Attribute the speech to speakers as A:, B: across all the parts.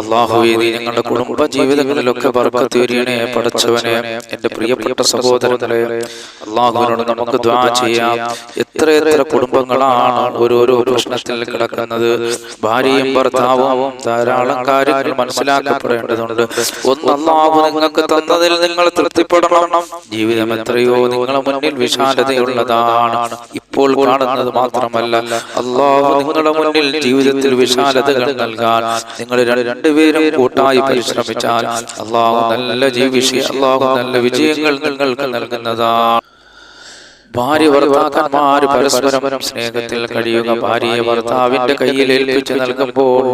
A: അള്ളാഹുവേ നീ ഞങ്ങളുടെ കുടുംബ ജീവിതങ്ങളിലൊക്കെ ബർക്കത്ത് പഠിച്ചവനെ എന്റെ പ്രിയപ്പെട്ട സഹോദരങ്ങളെ. അള്ളാഹുവിനോട് നമുക്ക് ദ്വാ ചെയ്യാം. എത്ര എത്ര കുടുംബങ്ങളാണ് ഓരോരോ പ്രശ്നത്തിൽ കിടക്കുന്നത്. ഭാര്യയും ഭർത്താവും ധാരാളം കാര്യങ്ങൾ മനസ്സിലാക്കപ്പെടേണ്ടതുണ്ട്. ഒന്ന് അള്ളാഹു നിങ്ങൾക്ക് തന്നതിൽ നിങ്ങൾ തൃപ്തിപ്പെടണം. ജീവിതം എത്രയോ നിങ്ങളെ മുന്നിൽ വിശാലതയുള്ളതാണ്. ഇപ്പോൾ കാണുന്നത് മാത്രമല്ല. അള്ളാഹു നിങ്ങളുടെ മുന്നിൽ ജീവിതത്തിൽ വിശാലതകൾ നൽകാൻ നിങ്ങൾ രണ്ടുപേരും കൂട്ടായി പരിശ്രമിച്ചാൽ അള്ളാഹു നല്ല ജീവിഷി അള്ളാഹു നല്ല വിജയങ്ങൾ നിങ്ങൾക്ക് നൽകുന്നതാണ് ഭാര്യ ഭർത്താക്കന്മാര് പരസ്പരം സ്നേഹത്തിൽ കഴിയുക. ഭാര്യയെ ഭർത്താവിന്റെ കയ്യിൽ ഏൽപ്പിച്ചു നൽകുമ്പോൾ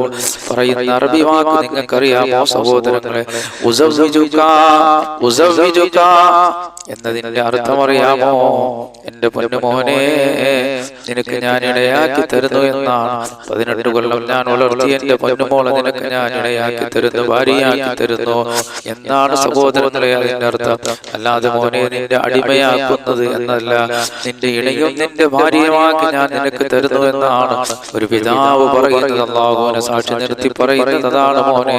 A: പറയുന്ന അറബി വാക്ക് നിങ്ങൾക്കറിയാമോ സഹോദരങ്ങളെ? എന്നതിന്റെ അർത്ഥം അറിയാമോ? എന്റെ പൊന്നുമോനെ നിനക്ക് ഞാൻ ഇടയാക്കി തരുന്നു എന്നാണ് പതിനെട്ട് കൊല്ലം ഞാൻ വളർത്തി എന്റെ പൊന്നുമോളെ നിനക്ക് ഞാൻ ഇടയാക്കി തരുന്നു ഭാര്യയാക്കി തരുന്നു എന്നാണ് സഹോദരങ്ങളെ അതിന്റെ അർത്ഥം. അല്ലാതെ മോനെ നിന്റെ അടിമയാക്കുന്നത് എന്നല്ല. നിന്റെ ഇണയും നിന്റെ ഭാര്യയുമാക്കി ഞാൻ നിനക്ക് തരുന്നു എന്നാണ് ഒരു പിതാവ് പറയുന്നത്. അള്ളാഹുവിനെ സാക്ഷി നിർത്തി പറയുന്നത് അതാണ് മോനെ.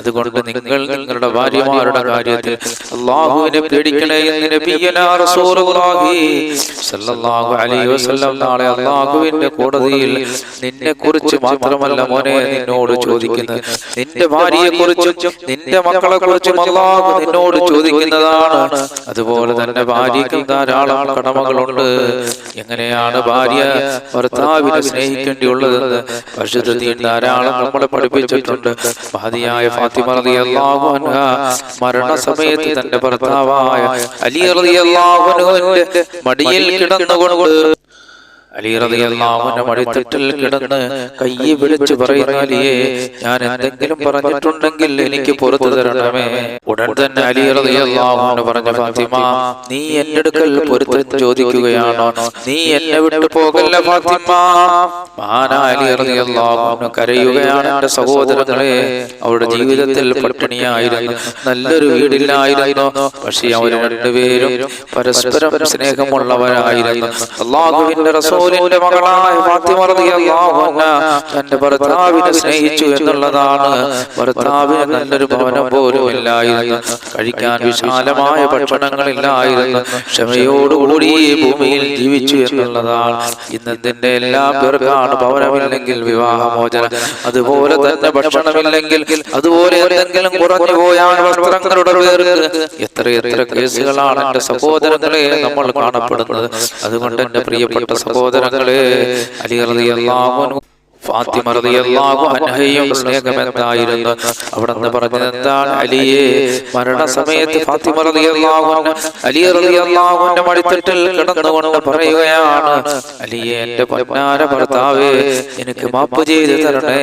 A: അതുകൊണ്ട് നിങ്ങൾ നിങ്ങളുടെ ഭാര്യമാരുടെ കാര്യത്തിൽ അള്ളാഹുവിനെ പേടിക്കണേ നാളെ അള്ളാഹുവിന്റെ കോടതിയിൽ നിന്നെ കുറിച്ച് മാത്രമല്ല മോനെ നിന്നോട് ചോദിക്കുന്നത്. നിന്റെ ഭാര്യയെ കുറിച്ചും നിന്റെ മക്കളെ കുറിച്ചും അള്ളാഹു നിന്നോട് ചോദിക്കുന്നതാണ്. അതുപോലെ തന്നെ ഭാര്യയ്ക്കും ധാരാളം കടമകളുണ്ട് എങ്ങനെയാണ് ഭാര്യ ഭർത്താവിനെ സ്നേഹിക്കേണ്ടിയുള്ളതെന്ന് പരിശുദ്ധത്തിൽ ധാരാളം നമ്മളെ പഠിപ്പിച്ചിട്ടുണ്ട്. മഹതിയായ ഫാത്തിമ റളിയല്ലാഹു അൻഹ മരണസമയത്ത് തന്റെ ഭർത്താവായ അലി റളിയല്ലാഹു അൻഹുവിന്റെ മടിയിൽ കിടന്നുകൊണ്ട് അലി റളിയല്ലാഹുവിന്റെ മടിത്തട്ടിൽ കിടന്ന് കയ്യെ വിളിച്ചു പറയുന്ന അലിയെ ഞാൻ എന്തെങ്കിലും പറഞ്ഞിട്ടുണ്ടെങ്കിൽ എനിക്ക് പുറത്തു തരണമേ. ഉടൻ തന്നെ അലി റളിയല്ലാഹുവിന് പറഞ്ഞ ഫാത്തിമ നീ എന്റെ അടുക്കൽ പൊരുത്തം ചോദിക്കുകയാണോ? നീ എന്നെ വിട്ടു പോകല്ല ഫാത്തിമ. റളിയല്ലാഹുവിന് കരയുകയാണ് എന്റെ സഹോദരങ്ങളെ. അവരുടെ ജീവിതത്തിൽ പട്ടിണിയായിരുന്നു. നല്ലൊരു വീടില്ലായിരുന്നു. പക്ഷേ അവർ രണ്ടുപേരും പരസ്പരം സ്നേഹമുള്ളവരായിരുന്നു. അള്ളാഹുവിന്റെ റസൂലിന്റെ മകളായ ഫാത്തിമ റളിയല്ലാഹു അൻഹ തന്റെ ഭർത്താവിനെ സ്നേഹിച്ചു എന്നുള്ളതാണ് ഭർത്താവിന് നല്ലൊരു ഭവനം പോലും ഇല്ലായിരുന്നു. കഴിക്കാൻ വിശാലമായ ഭക്ഷണങ്ങളില്ലായിരുന്നു. ക്ഷമയോടുകൂടി ഈ ഭൂമിയിൽ ജീവിച്ചു എന്നുള്ളതാണ് ഇന്നത്തിന്റെ എല്ലാ പേർക്കാണ് ഭവനമില്ലെങ്കിൽ വിവാഹമോചനം. അതുപോലെ തന്നെ ഭക്ഷണമില്ലെങ്കിൽ അതുപോലെ എന്തെങ്കിലും കുറഞ്ഞു പോയാൽ വസ്ത്രങ്ങളുടെ പേർക്ക് എത്ര എത്ര കേസുകളാണ് എന്റെ സഹോദരങ്ങളെ നമ്മൾ കാണപ്പെടുന്നത്. അതുകൊണ്ട് എന്റെ പ്രിയപ്പെട്ട സഹോദരങ്ങളെ അലി അൻഹു ഫാത്തിമ റളിയല്ലാഹു അൻഹയും സ്നേഹം എന്തായിരുന്നു അവിടെ നിന്ന് പറഞ്ഞത് എന്താണ് അലിയെ? മരണസമയത്ത് ഫാത്തിമ റളിയല്ലാഹു അലി റളിയല്ലാഹു അൻഹ മടിത്തട്ടിൽ കിടന്നുകൊണ്ട് പറയുകയാണ് അലിയെ എന്റെ പൊന്നാര ഭർത്താവേ എനിക്ക് മാപ്പ് ചെയ്തു തരണേ.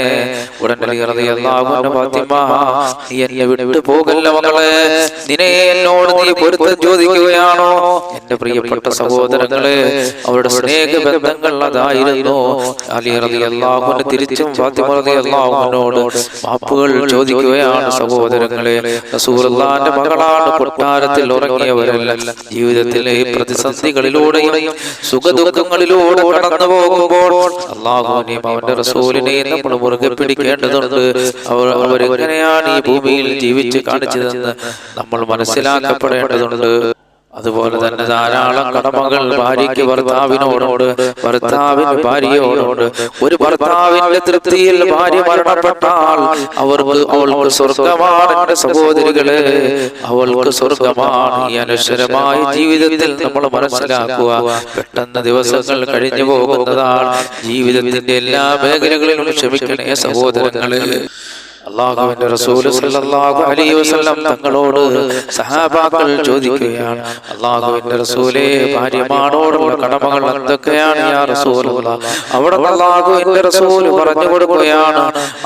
A: ഉടൻ അലി റളിയല്ലാഹു അൻഹ ഫാത്തിമ നീ എന്നെ വിട്ടു പോകല്ല മകളെ നിന്നെ എന്നോട് നീ പൊരുത്തം ചോദിക്കുകയാണോ? എന്റെ പ്രിയപ്പെട്ട സഹോദരങ്ങളെ അവരുടെ സ്നേഹബന്ധങ്ങൾ അതായിരുന്നു അലി റളിയല്ലാഹു അൻഹു തിരിച്ചും അൻഹയോട് മാപ്പുകൾ ചോദിക്കുകയാണ് സഹോദരങ്ങളെ റസൂലുള്ളാഹിന്റെ മകളാണ് കൊട്ടാരത്തിൽ ഉറങ്ങിയവരല്ല. ജീവിതത്തിലെ പ്രതിസന്ധികളിലൂടെയും സുഖദുഃഖങ്ങളിലൂടെ കടന്നു പോകുമ്പോൾ അള്ളാഹുവിനെയും അവന്റെ റസൂലിനെയും നമ്മൾ മുറുകെ പിടിക്കേണ്ടതുണ്ട്. അവർ അവരെങ്ങനെയാണ് ഈ ഭൂമിയിൽ ജീവിച്ച് കാണിച്ചതെന്ന് നമ്മൾ മനസ്സിലാക്കപ്പെടേണ്ടതുണ്ട്. അതുപോലെ തന്നെ ധാരാളം കടമകൾ ഭാര്യയ്ക്ക് ഭർത്താവിനോടോട് ഭർത്താവിന് ഭാര്യയോടോട് ഒരു ഭർത്താവിന്റെ തൃപ്തിയിൽ ഭാര്യ മരണപ്പെട്ടാൽ അവർക്ക് അവൾക്ക് സ്വർഗമാണ് സഹോദരികളെ. അവൾക്ക് സ്വർഗമാണ് ഈ അനശ്വരമായ ജീവിതത്തിൽ നമ്മൾ മനസ്സിലാക്കുക. പെട്ടെന്ന് ദിവസങ്ങൾ കഴിഞ്ഞു പോകുന്നതാണ് ജീവിതത്തിന്റെ എല്ലാ മേഖലകളിലും ക്ഷമിക്കണേ സഹോദരങ്ങളെ. അള്ളാഹുവിന്റെ റസൂൽ സല്ലല്ലാഹു അലൈഹി വസല്ലം തങ്ങളോട് സഹാബാക്കൾ ചോദിക്കുകയാണ് അള്ളാഹുവിന്റെ റസൂലേ ഭാര്യമാരോടുള്ള കടമകൾ എന്തൊക്കെയാണ് യാ റസൂലുള്ള? അവിടെ അള്ളാഹുവിന്റെ റസൂൽ പറഞ്ഞു കൊടുക്കുകയാണ്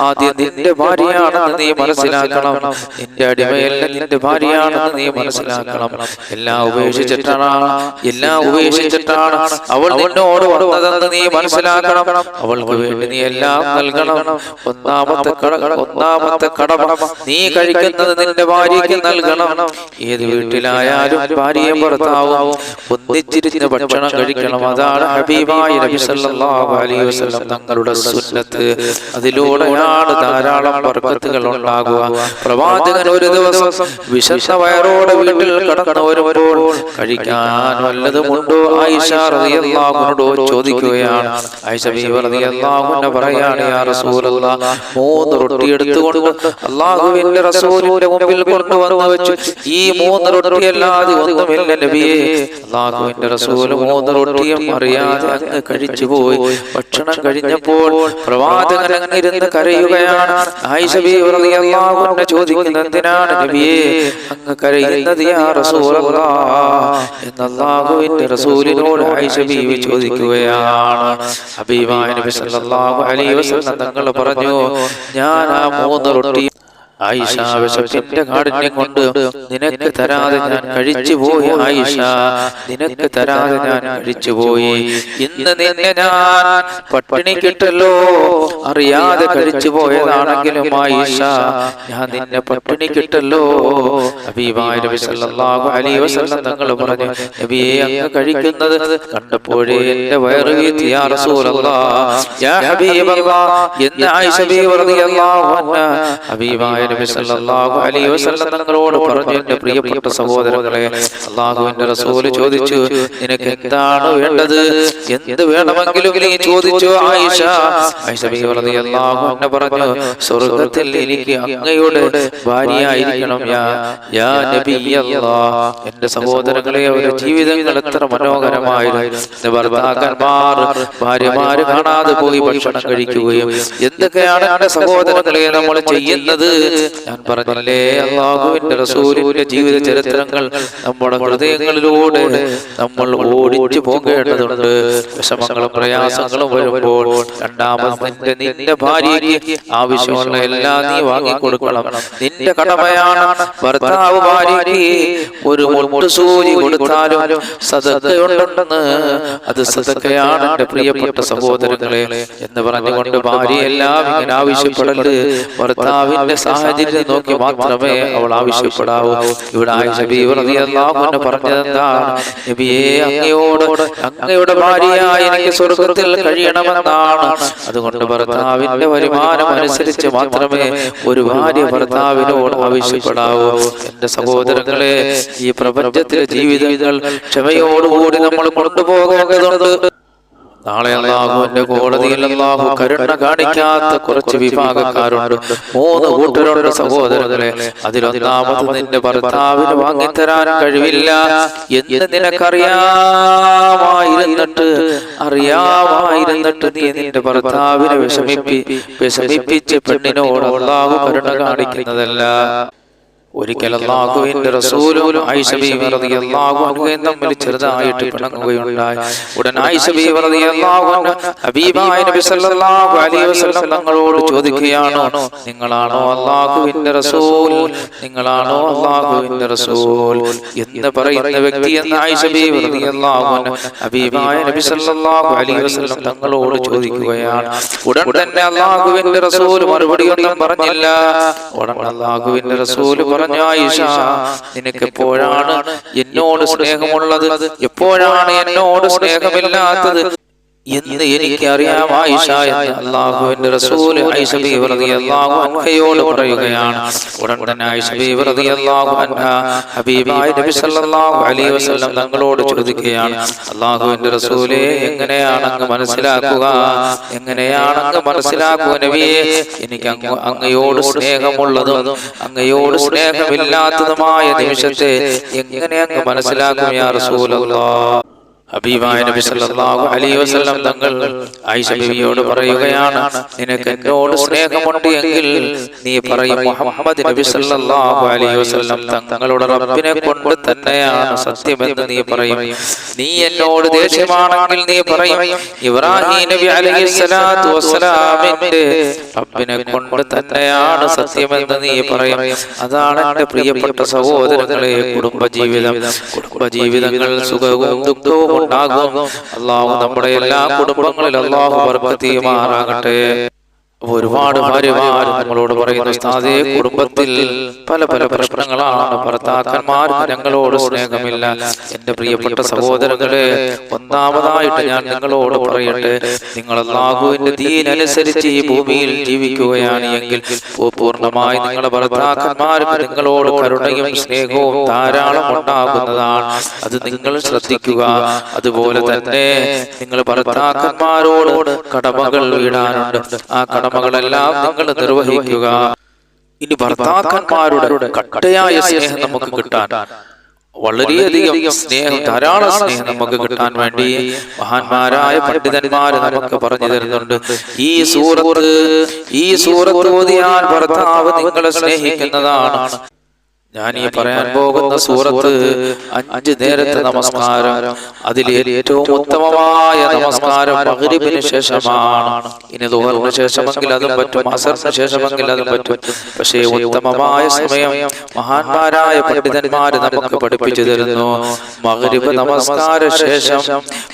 A: ആദ്യം നിന്റെ ഭാര്യയാണെന്ന് നീ മനസ്സിലാക്കണം നിന്റെ അടിമയല്ല നിന്റെ ഭാര്യയാണെന്ന് നീ മനസ്സിലാക്കണം. എല്ലാം ഉപേക്ഷിച്ചിട്ടാണ് എല്ലാം ഉപേക്ഷിച്ചിട്ടാണ്. അവൾ നിന്നോട് വന്നതെന്ന് നീ മനസ്സിലാക്കണം. അവൾക്ക് വേണ്ടി നീ എല്ലാം നൽകണം. ഒന്നാമത്തെ ഒന്നാം ഒന്നാമത്തെ കടമ. നീ കഴിക്കുന്നത് നിന്റെ ഭാര്യയ്ക്ക് നൽകണം. ഏത് വീട്ടിലായാലും ഭാര്യയും ഭർത്താവും ഒന്നിച്ചിരുന്ന് ഭക്ഷണം കഴിക്കണം. അതാണ് ഹബീബായ നബി സല്ലല്ലാഹു അലൈഹി വസല്ലം തങ്ങളുടെ സുന്നത്ത്. അതിലൂടെയാണ് ധാരാളം ബർക്കത്തുകൾ ഉണ്ടാകുക. പ്രവാചകൻ ഒരു ദിവസം വിശന്ന വയറോടെ വീട്ടിൽ കടന്നു വരുമ്പോൾ കഴിക്കാൻ വല്ലതുമുണ്ടോ? ആയിഷ റളിയല്ലാഹുനോട് ചോദിക്കുകയാണ്. ആയിഷ ബീവി റളിയല്ലാഹു അൻഹ പറയാണ് യാ റസൂലല്ലാഹ് മൂന്ന് റൊട്ടി എടുത്തുകൊണ്ട് അള്ളാഹുവിന്റെ റസൂലിന്റെ മുമ്പിൽ കൊണ്ടുവന്നു വെച്ചു ഈ മൂന്ന് റൊട്ടി അല്ലാതെ ഒന്നുമില്ല നബിയെ. അള്ളാഹുവിന്റെ റസൂൽ മൂന്ന് റൊട്ടിയും അറിയാതെ അങ്ങ് കഴിച്ചു പോയി. ഭക്ഷണം കഴിഞ്ഞപ്പോൾ പ്രവാചകൻ അങ്ങിരുന്ന് കരയുകയാണ്. ആയിഷ ബീവി റളിയല്ലാഹു അൻഹ ചോദിക്കുന്നത് എന്തിനാണ് നബിയേ? അങ്ങ് കരയുന്നത് യാ റസൂലല്ലാഹ് എന്ന് അള്ളാഹുവിന്റെ റസൂലിനോട് ആയിഷ ബീവി ചോദിക്കുകയാണ്. ഹബീബായ നബി സല്ലല്ലാഹു അലൈഹി വസല്ലം തങ്ങൾ പറഞ്ഞു ഞാൻ ആ മൂന്ന് റൊട്ടി. ആയിഷ വിശപ്പിന്റെ കാഠിന്യം കൊണ്ട് നിനക്ക് തരാതെ ഞാൻ കഴിച്ചു പോയി ആയിഷ. നിനക്ക് തരാതെ ഞാൻ കഴിച്ചു പോയി ഇന്ന് നിന്നെ ഞാൻ പട്ടിണി കിട്ടല്ലോ. അറിയാതെ കഴിച്ചു പോയതാണെങ്കിലും ആയിഷ. ഞാൻ നിന്നെ പട്ടിണി കിട്ടല്ലോ. തങ്ങൾ പറഞ്ഞു നബിയെ അങ്ങ് കഴിക്കുന്നത് കണ്ടപ്പോഴേ എന്റെ വയറ് എന്ന് ആയിഷ ഹബീബായ നബി സല്ലല്ലാഹു അലൈഹി വസല്ലം തങ്ങളോട് പറഞ്ഞു പ്രിയപ്പെട്ട സഹോദരങ്ങളെ റസൂൽ ചോദിച്ചു നിനക്ക് എന്താണ് വേണ്ടത്? എന്ത് വേണമെങ്കിലും നീ ചോദിച്ചു ആയിഷ? ആയിഷ? ബീവി റളിയല്ലാഹു അൻഹ പറഞ്ഞു സ്വർഗത്തിൽ എനിക്ക് അങ്ങയുടെ ഭാര്യയായിരിക്കണം യാ യാ നബിയല്ലാഹ് സഹോദരങ്ങളെ അവരുടെ ജീവിതങ്ങൾ എത്ര മനോഹരമായിരുന്നു. ഭർത്താക്കന്മാർ ഭാര്യമാര് കാണാതെ പോയി ഭക്ഷണം കഴിക്കുകയും എന്തൊക്കെയാണ് സഹോദരങ്ങളെ നമ്മൾ ചെയ്യുന്നത്? ഞാൻ പറഞ്ഞില്ലേ അള്ളാഹുവിന്റെ റസൂലിന്റെ ജീവിത ചരിത്രങ്ങൾ നമ്മുടെ ഹൃദയങ്ങളിലൂടെ നമ്മൾ ഓടിച്ചു പോകേണ്ടതുണ്ട്. വിഷമങ്ങളും പ്രയാസങ്ങളും വരുമ്പോൾ രണ്ടാമത്തെ നിന്റെ ഭാര്യയ്ക്ക് ആവശ്യമുള്ള എല്ലാം നീ വാങ്ങിക്കൊടുക്കണം. നിന്റെ കടമയാണ് ഭർത്താവ് ഭാര്യയ്ക്ക് ഒരു സൂര്യ കൊടുത്താലും സദക്കയുണ്ടെന്ന്. അത് സദക്കയാണ് എന്റെ പ്രിയപ്പെട്ട സഹോദരങ്ങളെ എന്ന് പറഞ്ഞുകൊണ്ട് ഭാര്യയെല്ലാം ഇങ്ങനെ ആവശ്യപ്പെടരുത് ഭർത്താവിന്റെ സാഹചര്യം നോക്കി മാത്രമേ അവൾ ആവശ്യപ്പെടാവൂ. ഇവിടെ അങ്ങയോട് അങ്ങയുടെ ഭാര്യയായി എനിക്ക് സ്വർഗത്തിൽ കഴിയണമെന്നാണ്. അതുകൊണ്ട് ഭർത്താവിന്റെ വരുമാനം അനുസരിച്ച് മാത്രമേ ഒരു ഭാര്യ ഭർത്താവിനോട് ആവശ്യപ്പെടാവൂ. എന്റെ സഹോദരങ്ങളെ ഈ പ്രപഞ്ചത്തിലെ ജീവിതങ്ങൾ ക്ഷമയോടുകൂടി നമ്മൾ കൊണ്ടുപോകേണ്ടതുണ്ട്. നാളെ അള്ളാഹുവിന്റെ കോടതിയിൽ അള്ളാഹു കരുണ കാണിക്കാത്ത കുറച്ച് വിഭാഗക്കാരുണ്ട്. മൂന്ന് കൂട്ടരുണ്ട് സഹോദരങ്ങളെ. അതിലൊന്നാമത് നിന്റെ ഭർത്താവിന് വാങ്ങിത്തരാൻ കഴിവില്ല എന്ന് നിനക്കറിയാമായിരുന്നിട്ട് അറിയാമായിരുന്നിട്ട് നീ നിന്റെ ഭർത്താവിനെ വിഷമിപ്പി വിഷമിപ്പിച്ച് പെണ്ണിനോട് അള്ളാഹു കരുണ കാണിക്കുന്നതല്ല. ഒരിക്കൽ അള്ളാഹുവിന്റെ റസൂലും അൻഹയും തമ്മിൽ ചെറുതായിട്ട് പിണങ്ങുകയുണ്ടായി. ഉടൻ തങ്ങളോട് ചോദിക്കുകയാണ് നിങ്ങളാണോ അള്ളാഹുവിന്റെ റസൂൽ? നിങ്ങളാണോ അള്ളാഹുവിന്റെ റസൂൽ? എന്ന് പറയുന്ന വ്യക്തി എന്ന് വസല്ലം തങ്ങളോട് ചോദിക്കുകയാണ്. ഉടൻ തന്നെ അള്ളാഹുവിന്റെ റസൂൽ മറുപടി ഒന്നും പറഞ്ഞില്ല. ഉടൻ അള്ളാഹുവിന്റെ റസൂൽ പറഞ്ഞു ആയിഷ നിനക്ക് എപ്പോഴാണ് എന്നോട് സ്നേഹമുള്ളത്? എപ്പോഴാണ് എന്നോട് സ്നേഹമില്ലാത്തത്? എന്ന് എനിക്ക് അറിയാം ആയിഷ എന്ന് അള്ളാഹുവിന്റെ റസൂൽ ആയിഷ ബീവി റളിയല്ലാഹു അൻഹയോട് പറയുകയാണ്. ഉടൻ തന്നെ ആയിഷ ബീവി റളിയല്ലാഹു അൻഹ ഹബീബായ നബി സല്ലല്ലാഹു അലൈഹി വസല്ലം തങ്ങളോട് ചോദിക്കുകയാണ്. അള്ളാഹുവിന്റെ റസൂലെ എങ്ങനെയാണ് അങ്ങ് മനസ്സിലാക്കുക? എങ്ങനെയാണ് അങ്ങ് മനസ്സിലാക്കുക നബിയെ? എനിക്ക് അങ്ങ് അങ്ങയോട് സ്നേഹമുള്ളതും അങ്ങയോട് സ്നേഹമില്ലാത്തതുമായ നിമിഷത്തെ എങ്ങനെ അങ്ങ് മനസ്സിലാക്കും യാ റസൂലല്ലാഹ് ഹബീബായ നബി സല്ലല്ലാഹു അലൈഹി വസല്ലം തങ്ങൾ ആയിഷ ബിവിയോട് പറയുകയാണ് നിനക്ക് എന്നോട് സ്നേഹമുണ്ട് എങ്കിൽ നീ പറയും മുഹമ്മദ് നബി സല്ലല്ലാഹു അലൈഹി വസല്ലം തങ്ങളുടെ റബ്ബിനെ കൊണ്ട് തന്നെയാണ് സത്യമെന്ന് നീ പറയും. നീ എന്നോട് ദേഷ്യമാണെങ്കിൽ നീ പറയും ഇബ്രാഹിം നബി അലൈഹി സ്വലാത്തു വസ്സലാമിന്റെ റബ്ബിനെ കൊണ്ട് തന്നെയാണ് സത്യമെന്ന് നീ പറയും. അതാണ് എന്റെ പ്രിയപ്പെട്ട സഹോദരങ്ങളെ കുടുംബജീവിതം. കുടുംബജീവിതങ്ങൾ സുഖവും ദുഃഖവും ഉണ്ടാകും. അള്ളാഹു നമ്മുടെ എല്ലാ കുടുംബങ്ങളിലും അള്ളാഹു ബർക്കത്ത് ചെയ്യുമാറാകട്ടെ അപ്പൊ ഒരുപാട് ഭാര്യമാർ നമ്മളോട് പറയുന്നു ഉസ്താദേ കുടുംബത്തിൽ പല പല പ്രശ്നങ്ങളാണ്. ഭർത്താക്കന്മാർ ഞങ്ങളോട് സ്നേഹമില്ല. എന്റെ പ്രിയപ്പെട്ട സഹോദരങ്ങളെ ഒന്നാമതായിട്ട് ഞാൻ നിങ്ങളോട് പറയട്ടെ. നിങ്ങൾ അള്ളാഹുവിന്റെ ദീനനുസരിച്ച് ഈ ഭൂമിയിൽ ജീവിക്കുകയാണ് എങ്കിൽ പൂർണമായി നിങ്ങളെ ഭർത്താക്കന്മാർക്ക് നിങ്ങളോട് കരുണയും സ്നേഹവും ധാരാളം ഉണ്ടാകുന്നതാണ്. അത് നിങ്ങൾ ശ്രദ്ധിക്കുക. അതുപോലെ തന്നെ നിങ്ങൾ ഭർത്താക്കന്മാരോട് കടമകൾ വീടാനുണ്ട് ആ കടമകളെല്ലാം നിങ്ങൾ നിർവഹിക്കുക. ഇനി ഭർത്താക്കന്മാരുടെ കട്ടയായ സ്നേഹം നമുക്ക് കിട്ടാൻ. വളരെയധികം സ്നേഹം ധാരാളം സ്നേഹം നമുക്ക് കിട്ടാൻ വേണ്ടി മഹാന്മാരായ പണ്ഡിതന്മാര് നമുക്ക് പറഞ്ഞു തരുന്നുണ്ട്. ഈ സൂറത്ത് ഈ സൂറത്ത് ഓതിയാൽ ഭർത്താവ് നിങ്ങളെ സ്നേഹിക്കുന്നതാണ്. ഞാൻ ഈ പറയാൻ പോകുന്ന സൂറത്ത് അഞ്ച് നേരത്തെ നമസ്കാരം. അതിൽ ഏറ്റവും ഉത്തമമായ നമസ്കാരം മഗ്രിബിന് ശേഷമാണ്. ഇനി ദുഹറിന് ശേഷമെങ്കിൽ അതും പറ്റും അസറിന് ശേഷമെങ്കിൽ അതും പറ്റും. പക്ഷേ ഉത്തമമായ സമയം മഹാന്മാരായ പണ്ഡിതന്മാര് നമുക്ക് പഠിപ്പിച്ചു തരുന്നു മഗ്രിബ് നമസ്കാര ശേഷം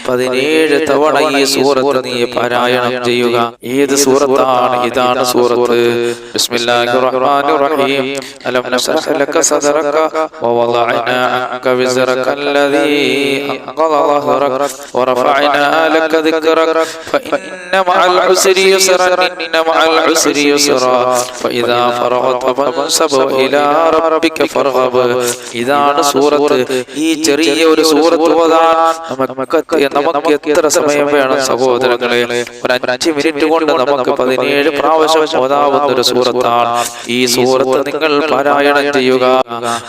A: പതിനേഴ് തവണ ഈ സൂറത്ത് നീ പാരായണം ചെയ്യുക. ഏത് സൂറത്താണ്? ഇതാണ് സൂറത്ത്. ബിസ്മില്ലാഹിർ റഹ്മാനിർ റഹീം. അലം നശ്റഹ് ലക صدرك ووضعنا عنك وزرك الذي أنقض ظهرك ورفعنا لك ذكرك فإن مع العسر يسرا إن مع العسر يسرا فإذا فرغت فانصب إلى ربك فارغب ഇതാണ് സൂറത്ത് ഈ ചെറിയ ഒരു സൂറത്ത് ഓതാൻ നമുക്ക് നമുക്ക് എത്ര സമയം വേണം സഹോദരങ്ങളെ ഒരു അഞ്ച് മിനിറ്റ് കൊണ്ട് നമുക്ക് പതിനേഴ് പ്രാവശ്യം ഓതാവുന്ന ഒരു സൂറത്താണ് ഈ സൂറത്ത് നിങ്ങൾ പാരായണം ചെയ്യുക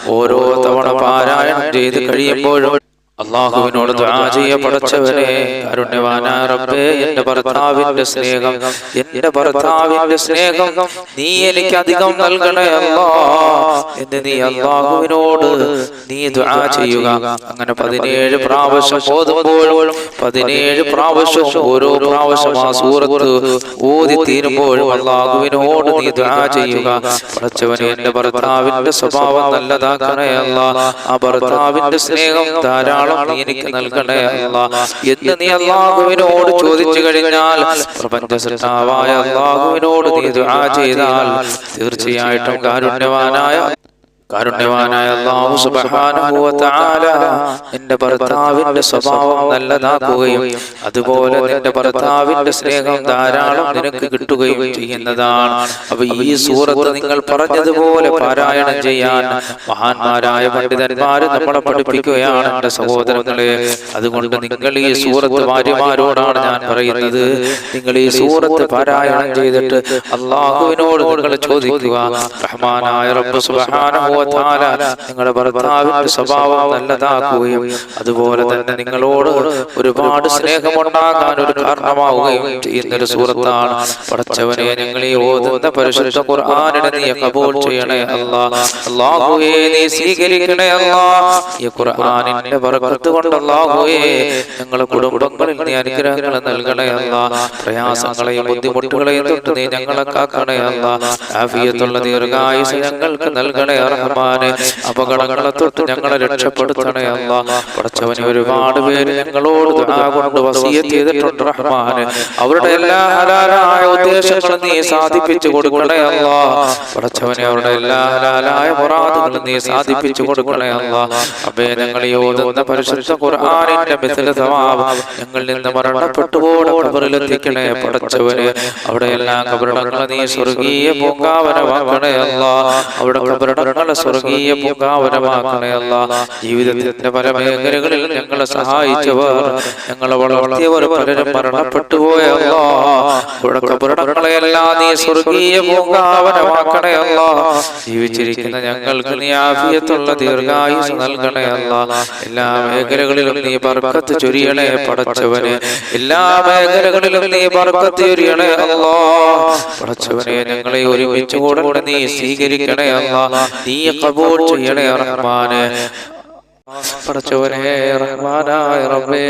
A: ഓരോ തവണ പാരായണം ചെയ്ത് കഴിയുമ്പോഴും അള്ളാഹുവിനോട് ദുആ ചെയ്യ പടച്ചവനെ കാരുണ്യവാനായ റബ്ബേ എന്റെ ഭർത്താവിന്റെ സ്നേഹം. എന്റെ ഭർത്താവിന്റെ സ്നേഹം. നീ എനിക്ക് അധികം നൽകണേ അല്ലാ. എന്ന് നീ അള്ളാഹുവിനോട് നീ ദുആ ചെയ്യുക. അങ്ങനെ പതിനേഴ് പ്രാവശ്യം ഓതുമ്പോഴും പതിനേഴ് പ്രാവശ്യം ഓരോ പ്രാവശ്യം ആ സൂറത്ത് ഓതി തീരുമ്പോഴും അള്ളാഹുവിനോട് നീ ദുആ ചെയ്യുക. പടച്ചവനെ എന്റെ ഭർത്താവിന്റെ സ്വഭാവം നല്ലതാക്കണേ അല്ലാ. ആ ഭർത്താവിന്റെ സ്നേഹം ധാരാളം നീ എനിക്ക് നൽകണേ എന്ന് നീ അള്ളാഹുവിനോട് ചോദിച്ചു കഴിഞ്ഞാൽ പ്രപഞ്ച സൃഷ്ടാവായ അള്ളാഹുവിനോട് നീ ചെയ്താൽ തീർച്ചയായിട്ടും കാരുണ്യവാനായ കാരുണ്യവാനായ അല്ലാഹു സുബ്ഹാനഹു വ തആല നിന്റെ ഭർത്താവിന്റെ സ്വഭാവം നല്ലതാക്കുകയും അതുപോലെ നിന്റെ ഭർത്താവിന്റെ സ്നേഹം ധാരാളം നിനക്ക് കിട്ടുകയും ചെയ്യുന്നതാണ്. അപ്പൊ ഈ സൂറത്ത് നിങ്ങൾ പറഞ്ഞതുപോലെ പാരായണം ചെയ്യാൻ മഹാന്മാരായ പണ്ഡിതന്മാര് നമ്മളെ പഠിപ്പിക്കുകയാണ് എന്റെ സഹോദരങ്ങളെ. അതുകൊണ്ട് നിങ്ങൾ ഈ സൂറത്ത് ഭാര്യമാരോടാണ് ഞാൻ പറയുന്നത്. നിങ്ങൾ ഈ സൂറത്ത് പാരായണം ചെയ്തിട്ട് അള്ളാഹുവിനോട് നിങ്ങൾ ചോദിക്കുക. റഹ്മാനായ റബ്ബ് സുബ്ഹാനഹു നിങ്ങളുടെ ഭർത്താവിന്റെ സ്വഭാവം നല്ലതാക്കുകയും അതുപോലെ തന്നെ നിങ്ങളോട് ഒരുപാട് സ്നേഹമുണ്ടാകാൻ ഒരു കാരണമാവുകയും ചെയ്യുന്ന ഒരു സൂറത്താണ്. പടച്ചവനെ ഞങ്ങൾ ഈ ഓതുന്ന പരിശുദ്ധ ഖുർആനിനെ നീ കബൂൽ ചെയ്യണേ അല്ലാ. അല്ലാഹുവേ നീ സ്വീകരിക്കണേ അല്ലാ. ഈ ഖുർആനിന്റെ ബർക്കത്ത് കൊണ്ട് അല്ലാഹുവേ ഞങ്ങളുടെ കുടുംബങ്ങളിൽ നീ അനുഗ്രഹങ്ങൾ നൽകണേ അല്ലാ. പ്രയാസങ്ങളെയും ബുദ്ധിമുട്ടുകളെയും തൊട്ട് നീ ഞങ്ങളെ കാക്കണേ അല്ലാ. ആഫിയത്തുള്ള ദീർഘായുസ് ഞങ്ങൾക്ക് നൽകണേ റഹ്മാനെ അപകടങ്ങളെ തൊട്ട് ഞങ്ങളെ രക്ഷപ്പെടുത്തണേ അല്ല പഠിച്ചവന് ഒരുപാട് പേര് ഞങ്ങളോട് കൊണ്ട് വസിയത്ത് ചെയ്തിട്ടുണ്ട് റഹ്മാനെ. അവരുടെ എല്ലാ ഹലാലായ ഉദ്ദേശങ്ങളും നീ സാധിപ്പിച്ചു കൊടുക്കണേ അല്ലാഹ് പടച്ചവനെ അവരുടെ എല്ലാ ഹലാലായ മുറാദുകളും നീ സാധിപ്പിച്ചു കൊടുക്കണേ അല്ലാഹ് അബേ ഞങ്ങൾ ഓതുന്ന പരിശുദ്ധ ഖുർആനിന്റെ മിഥില സവാബ് ഞങ്ങളിൽ നിന്ന് മരണപ്പെട്ടു പോടെ കബറിലെത്തിക്കണേ പഠിച്ചവന് അവിടെ എല്ലാ കബറിടങ്ങളെ നീ സ്വർഗീയ പൂങ്കാവനമാക്കണേ അല്ലാഹ് അവിടെ കബറിടങ്ങളെ സ്വർഗീയ പുകാവനമാക്കണേ അല്ല. ജീവിതത്തിന്റെ പല മേഖലകളിൽ ഞങ്ങളെ സഹായിച്ചവർ ഞങ്ങളെ വളർത്തിയവർ പലരും മരണപ്പെട്ടു നീ സ്വർഗീയ പൂങ്കാവനമാക്കണേ അല്ല. ജീവിച്ചിരിക്കുന്ന ഞങ്ങൾക്ക് നീ ആഫിയത്തുള്ള ദീർഘായുസ് നൽകണേ അല്ല. എല്ലാ മേഖലകളിലും നീ ബർക്കത്ത് ചൊരിയണേ പടച്ചവനെ. എല്ലാ മേഖലകളിലും നീ ബർക്കത്ത് ചൊരിയണേ അല്ലോ. പടച്ചവനെ ഞങ്ങളെ ഒരുമിച്ച് കൂടെ നീ സ്വീകരിക്കണേ അല്ല. നീ കബൂൾ ചെയ്യണേ റഹ്മാനെ. റഹ്മാനായ റബ്ബേ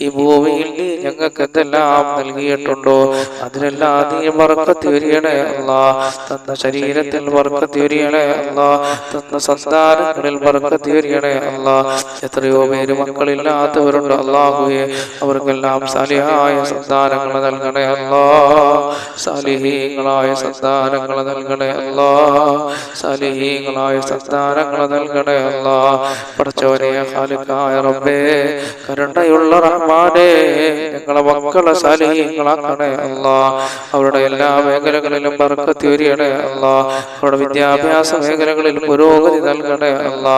A: ഈ ഭൂമിയിൽ ഞങ്ങൾക്ക് എന്തെല്ലാം നൽകിയിട്ടുണ്ടോ അതിനെല്ലാം നീ വറക്കത്തി വരികണേ അല്ല. തന്ന ശരീരത്തിൽ വറക്കത്തി വരികണേ അല്ല. തന്ന സന്താനങ്ങളിൽ വറക്കത്തി വരികണേ അല്ല. എത്രയോ പേര് മക്കളില്ലാത്തവരുണ്ട് അള്ളാഹുയെ അവർക്കെല്ലാം സാലിഹായ സന്താനങ്ങൾ നൽകണേ അല്ലാ. സാലിഹീങ്ങളായ സന്താനങ്ങൾ നൽകണേ അല്ലാ. സാലിഹീങ്ങളായ സന്താനങ്ങൾ നൽകണേ അല്ലാ. റബ്ബേ കരുണയുള്ള റഹ്മാനെ ഞങ്ങളെ മക്കളെ സാലിഹീങ്ങളാക്കണേ അല്ല. അവരുടെ എല്ലാ മേഖലകളിലും ബർക്കത്തി അല്ല. അവരുടെ വിദ്യാഭ്യാസ മേഖലകളിൽ പുരോഗതി നൽകണേ അല്ല.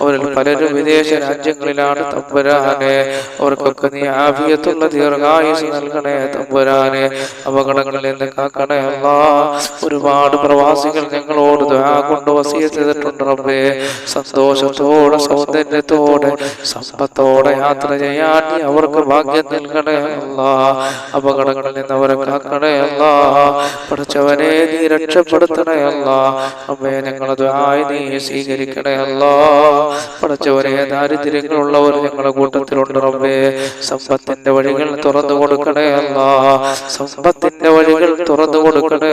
A: അവരിൽ പലരും വിദേശ രാജ്യങ്ങളിലാണ് തമ്പുരാനെ. അവർക്കൊക്കെ നീ ആഭ്യത്തുള്ള ദീർഘായുസ് നൽകണേ തമ്പുരാനെ. അപകടങ്ങളിൽ നിന്ന് കാക്കണേ അല്ല. ഒരുപാട് പ്രവാസികൾ ഞങ്ങളോട് കൊണ്ട് വസീ ചെയ്തിട്ടുണ്ട് റബ്ബേ. സന്തോഷത്തോടെ സൗന്ദര്യത്തോടെ സമ്പത്തോടെ യാത്ര ചെയ്യാൻ അവർക്ക് ഭാഗ്യം നൽകണേ അല്ലാ. അപകടങ്ങളിൽ നിന്ന് അവരെ കാക്കണേ അല്ലാ. പഠിച്ചവനെ നീ രക്ഷപ്പെടുത്തണേ അമ്മയെ ഞങ്ങളത് ആയി നീ സ്വീകരിക്കണേ അല്ല. പഠിച്ചവരെ ദാരിദ്ര്യങ്ങളുള്ളവർ ഞങ്ങളുടെ കൂട്ടത്തിലുണ്ട് റബ്ബേ. സമ്പത്തിന്റെ വഴികൾ തുറന്നു കൊടുക്കണേ അല്ലാ. സമ്പത്തിന്റെ വഴികൾ തുറന്നു കൊടുക്കണേ